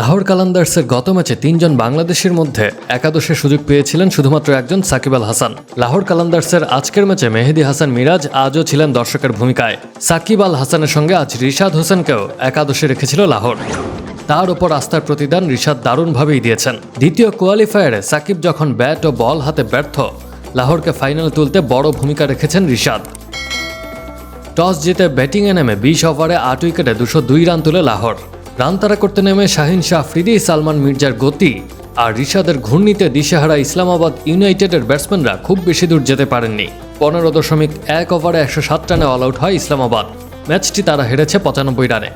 লাহোর কালান্দার্সের গত ম্যাচে তিনজন বাংলাদেশের মধ্যে একাদশের সুযোগ পেয়েছিলেন শুধুমাত্র একজন সাকিব আল হাসান। লাহোর কালান্দার্সের আজকের ম্যাচে মেহেদি হাসান মিরাজ আজও ছিলেন দর্শকের ভূমিকায়। সাকিব আল হাসানের সঙ্গে আজ রিশাদ হোসেনকেও একাদশে রেখেছিল লাহোর। তার ওপর আস্থার প্রতিদান রিশাদ দারুণভাবেই দিয়েছেন। দ্বিতীয় কোয়ালিফায়ারে সাকিব যখন ব্যাট ও বল হাতে ব্যর্থ, লাহোরকে ফাইনাল তুলতে বড় ভূমিকা রেখেছেন রিশাদ। টস জিতে ব্যাটিংয়ে নেমে বিশ ওভারে আট উইকেটে দুশো দুই রান তুলে লাহোর। রান তাড়া করতে নেমে শাহিন শাহ আফ্রিদি সালমান মির্জার গতি। আর রিশাদের ঘূর্ণিতে দিশেহারা ইসলামাবাদ ইউনাইটেডের ব্যাটসম্যানরা খুব বেশি দূর যেতে পারেননি। পনেরো দশমিক এক ওভারে একশো সাত রানে অল আউট হয় ইসলামাবাদ। ম্যাচটি তারা হেরেছে পঁচানব্বই রানে।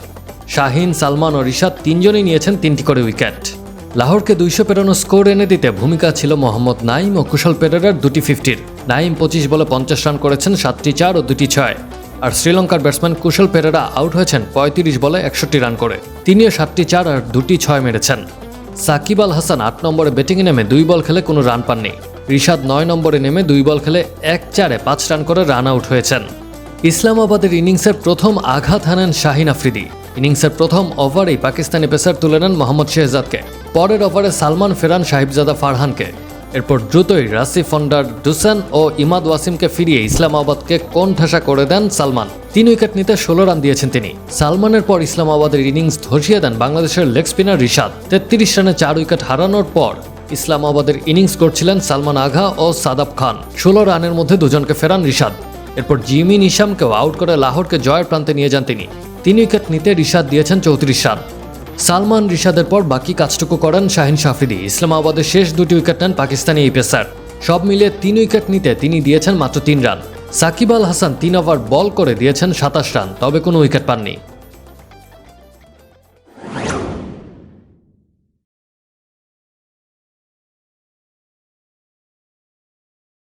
শাহিন, সালমান ও রিশাদ তিনজনই নিয়েছেন তিনটি করে উইকেট। লাহোরকে দুইশো পেরানো স্কোর এনে দিতে ভূমিকা ছিল মোহাম্মদ নাইম ও কুশল পেরেরার দুটি ফিফটির নাইম পঁচিশ বলে পঞ্চাশ রান করেছেন, সাতটি চার ও দুটি ছয়। আর শ্রীলঙ্কার ব্যাটসম্যান কুশল পেরেরা আউট হয়েছেন পঁয়ত্রিশ বলে একষট্টি রান করে। তিনিও সাতটি চার আর দুটি ছয় মেরেছেন। সাকিব আল হাসান আট নম্বরে ব্যাটিংয়ে নেমে দুই বল খেলে কোনো রান পাননি। রিশাদ নয় নম্বরে নেমে দুই বল খেলে এক চারে পাঁচ রান করে রান আউট হয়েছেন। ইসলামাবাদের ইনিংসের প্রথম আঘাত হানেন শাহিন আফ্রিদি। ইনিংসের প্রথম ওভারেই পাকিস্তানি পেসার তুলে নেন মোহাম্মদ শেহজাদকে। পরের ওভারে সালমান ফেরান সাহিবজাদা ফারহানকে। এরপর দ্রুতই রাসি ফন্ডার ডুসান ও ইমাদ ওয়াসিমকে ফিরিয়ে ইসলামাবাদকে কোণঠাসা করে দেন সালমান। তিন উইকেট নিতে ষোলো রান দিয়েছেন তিনি। সালমানের পর ইসলামাবাদের ইনিংস ধসিয়ে দেন বাংলাদেশের লেগ স্পিনার রিশাদ। তেত্রিশ রানে চার উইকেট হারানোর পর ইসলামাবাদের ইনিংস করছিলেন সালমান আঘা ও সাদাব খান। ষোলো রানের মধ্যে দুজনকে ফেরান রিশাদ। এরপর জিমি নিশামকেও আউট করে লাহোরকে জয়ের প্রান্তে নিয়ে যান তিনি। তিন উইকেট নিতে রিশাদ দিয়েছেন চৌত্রিশ রান। সালমান রিশাদের পর বাকি কাজটুকু করেন শাহিন সাফিদি ইসলামাবাদের শেষ দুটি উইকেট নেন পাকিস্তানি এই পেসার। সব মিলিয়ে তিন উইকেট নিতে তিনি দিয়েছেন মাত্র তিন রান। সাকিব আল হাসান তিন ওভার বল করে দিয়েছেন সাতাশ রান, তবে কোনো উইকেট পাননি।